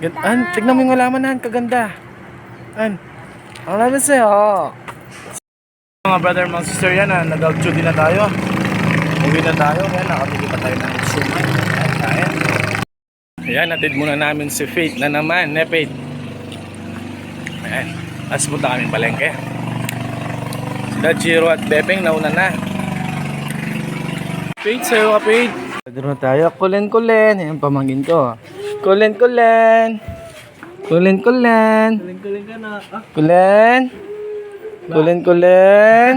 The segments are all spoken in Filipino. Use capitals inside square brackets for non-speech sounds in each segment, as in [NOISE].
Gan an, tignan mo yung halaman na, kaganda. An, ang halaman sa'yo. Mga brother, mga sister yan, ah, nag-outro na tayo. Uwi na tayo, yan, nakabili pa tayo ng sumay. Ayan, ayan. Natid muna namin si Faith na naman, ne Faith. Ayan, as punta kaming palengke. Sila Chiro at Bepeng, nauna na. Faith, sa'yo ka Faith. Doon na tayo, kulen-kulen. Ayan, pamangin ko. Kulen-kulen. Kulen-kulen. Galing-galing ka na. Kulen. Kulen, kulen.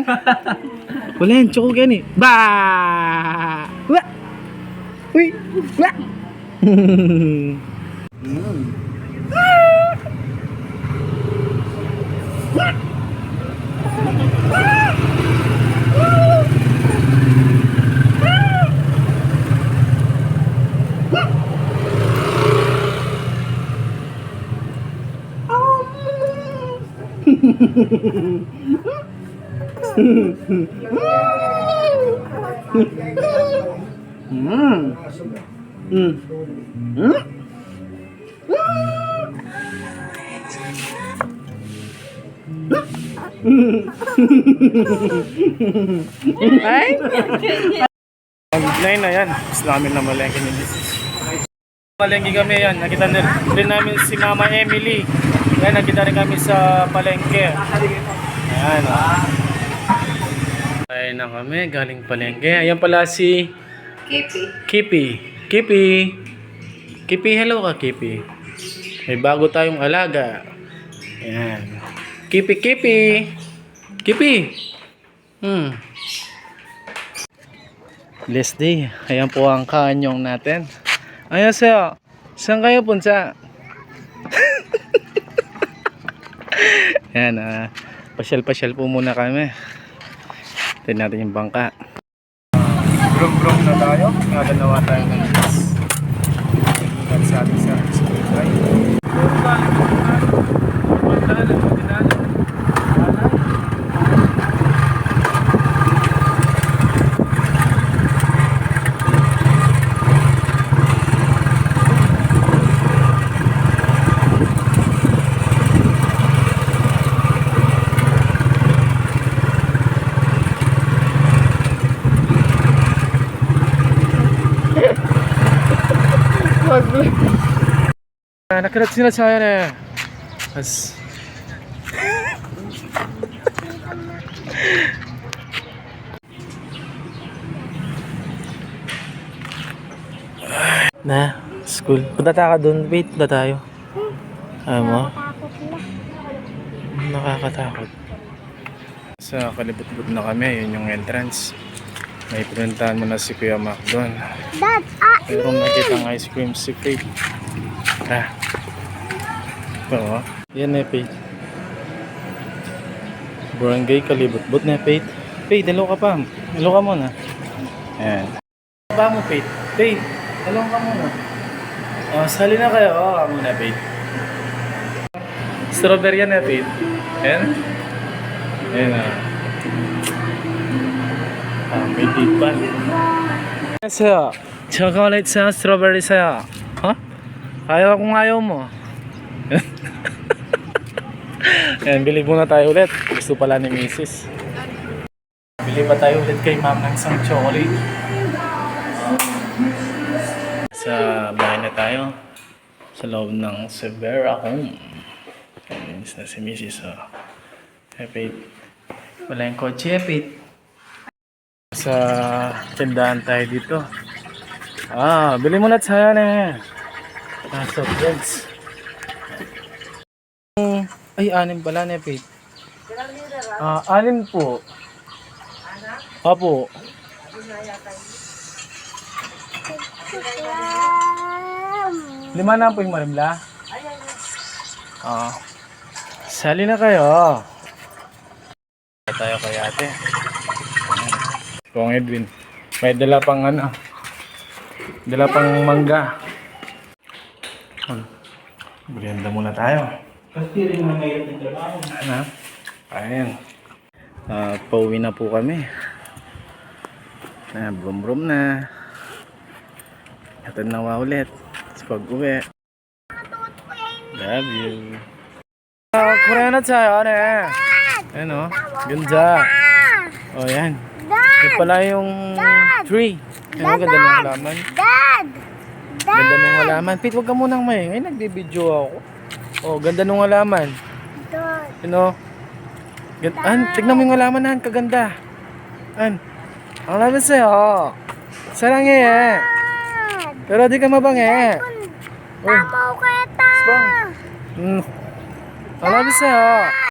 Kulen, tsoko [LAUGHS] gani. Ba! Wa! Uy! Wa! [LAUGHS] Mm. Mm. Mm. Ay! Nine na yan. Namin na malengke ni Mrs. Palengke kami yan. Nakita na rin namin si Mama Emily. Yan, nakita rin kami sa palengke. Ayan. Oh. Ay na kami. Galing palengke. Ayan pala si Kipi. Kipi. Kipi. Kipi, hello ka Kipi. May bago tayong alaga. Ayan. Kipi, Kipi. Kipi. Hmm. Blessed day. Ayan po ang kanyong natin. Ayan sa'yo. Saan kayo punsa? Ayan, ah. pasyal-pasyal po muna kami. Tignan natin yung bangka. Brum-brum na tayo. Naganawa tayo ng bus. Ingat sa ating sa subscribe. Puro galing po na. Pagdalan mo, dinalan. Sa ayan eh. As... na, school. Punta tayo doon. Wait, punta tayo. Ayaw mo? Nakakatakot. Sa kalibot-bot na kami, yun yung entrance. May pinuntahan mo na si Kuya Mac doon. Ah! Mayroong nakita ng ice cream si Faith. Ah. Oo. Yan na Faith. Barangay Kalibot-bot na Faith. Faith, dalaw ka pa. Dalaw ka muna. Ayan. Ba mo Faith? Faith, dalaw ka muna. Oh, sali na kayo. Oo ka muna Faith. Strawberry yan na Faith. Ayan. Ayan na. Ah, may tipan. Sa'yo. Chocolate sa strawberry sa'yo. Ha? Ayaw kung ayaw mo. [LAUGHS] Ayan, bili muna tayo ulit. Gusto pala ni Mrs. Bili pa tayo ulit kay ma'am ng isang chocolate. Sa bahay na tayo. Sa loob ng Severa Home. Ayan, na si Mrs. Oh. Epit. Wala yung kotse, Epit. Sa tindahan tayo dito. Ah, bili mo na tayo na. Soft drinks. Mm, Ay, anim pala na, Pete. Ah, anim po. Apo. Lima na po yung marimla. Ah. Sali na kayo. Tayo kay ate. Kung Edwin. May dala pang ano. Dala pang mangga. Hmm. Merienda muna tayo. Kasi rin na ngayon ng trabaho. Ano? Ayan. Uh, ah, pauwi na po kami. Ah, brum brum na. Hatid na wa ulit. Sa pag-uwi. Love you. Ah, uh, Korea na tayo. Ano eh? Ano? Oh. Ganda. O oh, yan. Dad! Pala yung tree. Ano, Dad! ganda ng halaman. Dad! Dad! Ganda ng halaman. Pete, huwag ka munang may. Ngayon, nagbibideo ako. Oh, ganda ng halaman. Dad! You know? Gan an, tignan mo yung halaman, Han. Kaganda. An, ang halaman sa'yo. Sarangi, eh. Dad! Pero di ka mabangi. Oh, Tama ko! Spang. Mm. Ang halaman sa'yo.